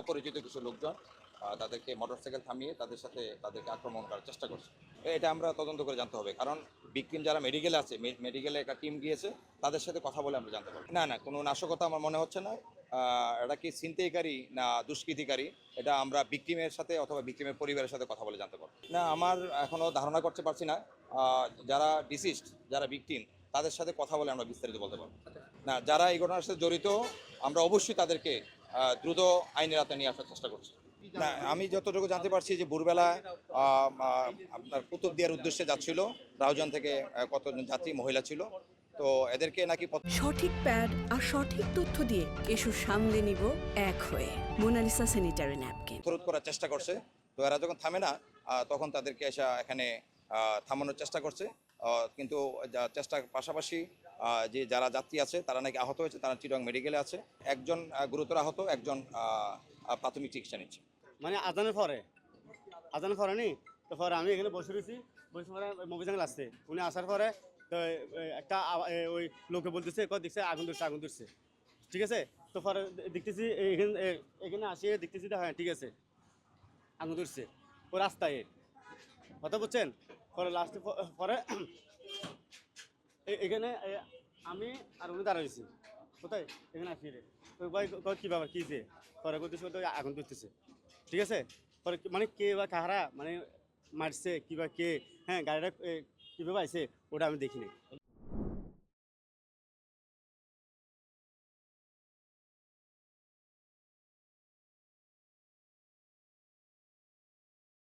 অপরিচিত কিছু লোকজন তাদেরকে মোটরসাইকেল থামিয়ে তাদের সাথে তাদেরকে আক্রমণ করার চেষ্টা করছে। এটা আমরা তদন্ত করে জানতে হবে, কারণ বিক্রিম যারা মেডিকেলে আছে মেডিকেলে একটা টিম গিয়েছে, তাদের সাথে কথা বলে আমরা জানতে পারব। না না, কোনো নাশকতা আমার মনে হচ্ছে না। এটা কি ছিনতাইকারী না দুষ্কৃতিকারী, এটা আমরা বিক্রিমের সাথে অথবা বিক্রিমের পরিবারের সাথে কথা বলে জানতে পারব। না, আমার এখনও ধারণা করতে পারছি না। যারা ডিসিস্ট যারা বিক্টিম তাদের সাথে কথা বলে আমরা বিস্তারিত বলতে পারব। না, যারা এই ঘটনার সাথে জড়িত, আমরা অবশ্যই তাদেরকে দ্রুত আইনের হাতে নিয়ে আসার চেষ্টা করছি। না আমি যতটুকু জানতে পারছি যে ভোরবেলা আপনার কুতুব দেওয়ার উদ্দেশ্যে যাচ্ছিল। রাউজান থেকে কতজন যাত্রী মহিলা ছিল। তো এদেরকে নাকি সঠিক প্যাড আর সঠিক তথ্য দিয়ে এসব সামলে নিব এক হয়ে। Monalisa sanitary napkin. প্রতিরোধ করার চেষ্টা করছে। তো এরা যখন থামে না তখন তাদেরকে এসে এখানে থামানোর চেষ্টা করছে। কিন্তু চেষ্টার পাশাপাশি যে যারা যাত্রী আছে, তারা নাকি আহত হয়েছে, তারা চিরং মেডিকেলে আছে। একজন গুরুতর আহত, একজন প্রাথমিক চিকিৎসা নিচ্ছে। মানে আজানের পরে আজানের পরে নি? তো পরে আমি এখানে বসে রয়েছি। বসে পরে চ্যানেল আসছে। উনি আসার পরে তো একটা ওই লোকে বলতেছে, কয়, দেখছে, আগুন ধরছে আগুন ধরছে। ঠিক আছে? তো পরে দেখতেছি এখানে এখানে আসিয়ে দেখতেছি হ্যাঁ ঠিক আছে। আগুন ধরছে। ও রাস্তায়। কথা বুঝছেন? পরে লাস্টে পরে এখানে আমি আর উনি দাঁড়াইছি। কোথায়? এখানে ফিরে তো ভাই, কী ব্যাপার? কী যে? পরে করতেছে তো আগুন ধরতেছে। ঠিক আছে? পরে মানে কে বা কাহারা মানে মারছে, কি বা কে হ্যাঁ গাড়িটা কীভাবে কীভাবে আইছে, ওটা আমি দেখিনি